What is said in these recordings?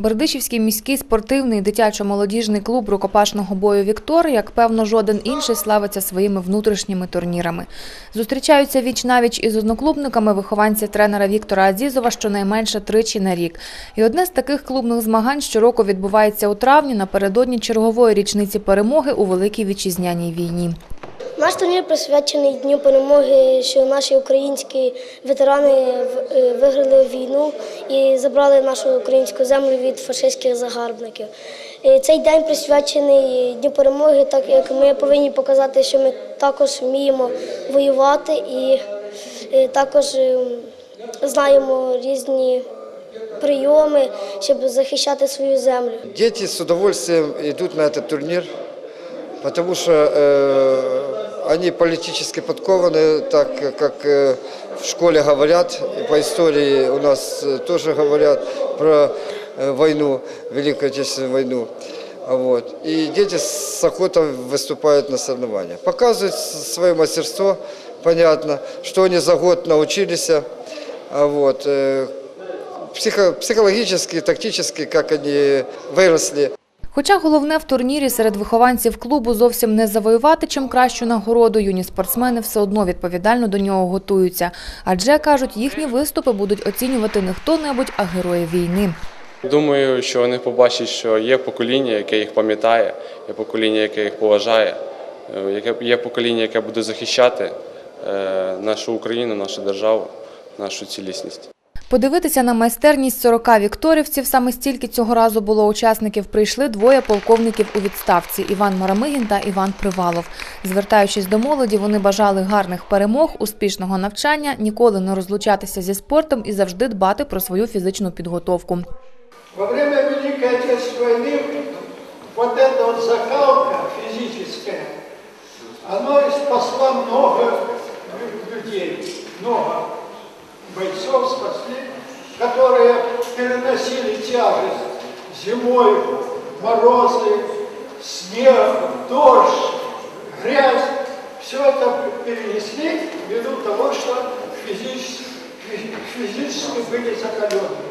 Бердичівський міський спортивний дитячо-молодіжний клуб рукопашного бою Віктор, як певно, жоден інший славиться своїми внутрішніми турнірами. Зустрічаються віч навіч із одноклубниками вихованці тренера Віктора Азізова щонайменше тричі на рік. І одне з таких клубних змагань щороку відбувається у травні напередодні чергової річниці перемоги у Великій вітчизняній війні. Наш турнір присвячений Дню перемоги, що наші українські ветерани е, виграли війну і забрали нашу українську землю від фашистських загарбників. Е, Цей день присвячений Дню перемоги, так як ми повинні показати, що ми також вміємо воювати і е, також е, знаємо різні прийоми, щоб захищати свою землю. Дети с удовольствием идут на этот турнир, потому что э, они политически подкованы, так как э, в школе говорят, и по истории у нас э, тоже говорят про э, войну, Великую Отечественную войну. Вот. И дети с охотой выступают на соревнованиях. Показывают свое мастерство, понятно, что они за год научились. а Вот. психо- психологически, тактически, как они выросли. Хоча головне в турнірі серед вихованців клубу зовсім не завоювати чим кращу нагороду, юні спортсмени все одно відповідально до нього готуються. Адже кажуть, їхні виступи будуть оцінювати не хто-небудь, а герої війни. Думаю, що вони побачать, що є покоління, яке їх пам'ятає, є покоління, яке їх поважає, е, є покоління, яке буде захищати е, нашу Україну, нашу державу, нашу цілісність. Подивитися на майстерність 40 вікторівців, саме стільки цього разу було учасників, прийшли двоє полковників у відставці – Іван Марамигін та Іван Привалов. Звертаючись до молоді, вони бажали гарних перемог, успішного навчання, ніколи не розлучатися зі спортом і завжди дбати про свою фізичну підготовку. Во время Великой Отечественной войны вот эта вот закалка физическая, оно спасла много людей, много бойцов спасли, которые переносили тяжесть зимой, морозы, снег, дождь, грязь. Все это перенесли ввиду того, что физически, физически были закаленные.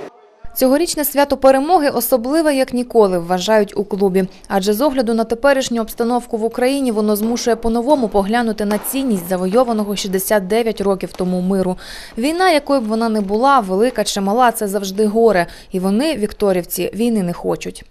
Цьогорічне свято перемоги особливе як ніколи, вважають у клубі. Адже з огляду на теперішню обстановку в Україні воно змушує по-новому поглянути на цінність завойованого 69 років тому миру. Війна, якою б вона не була, велика чи мала, це завжди горе. І вони, вікторівці, війни не хочуть.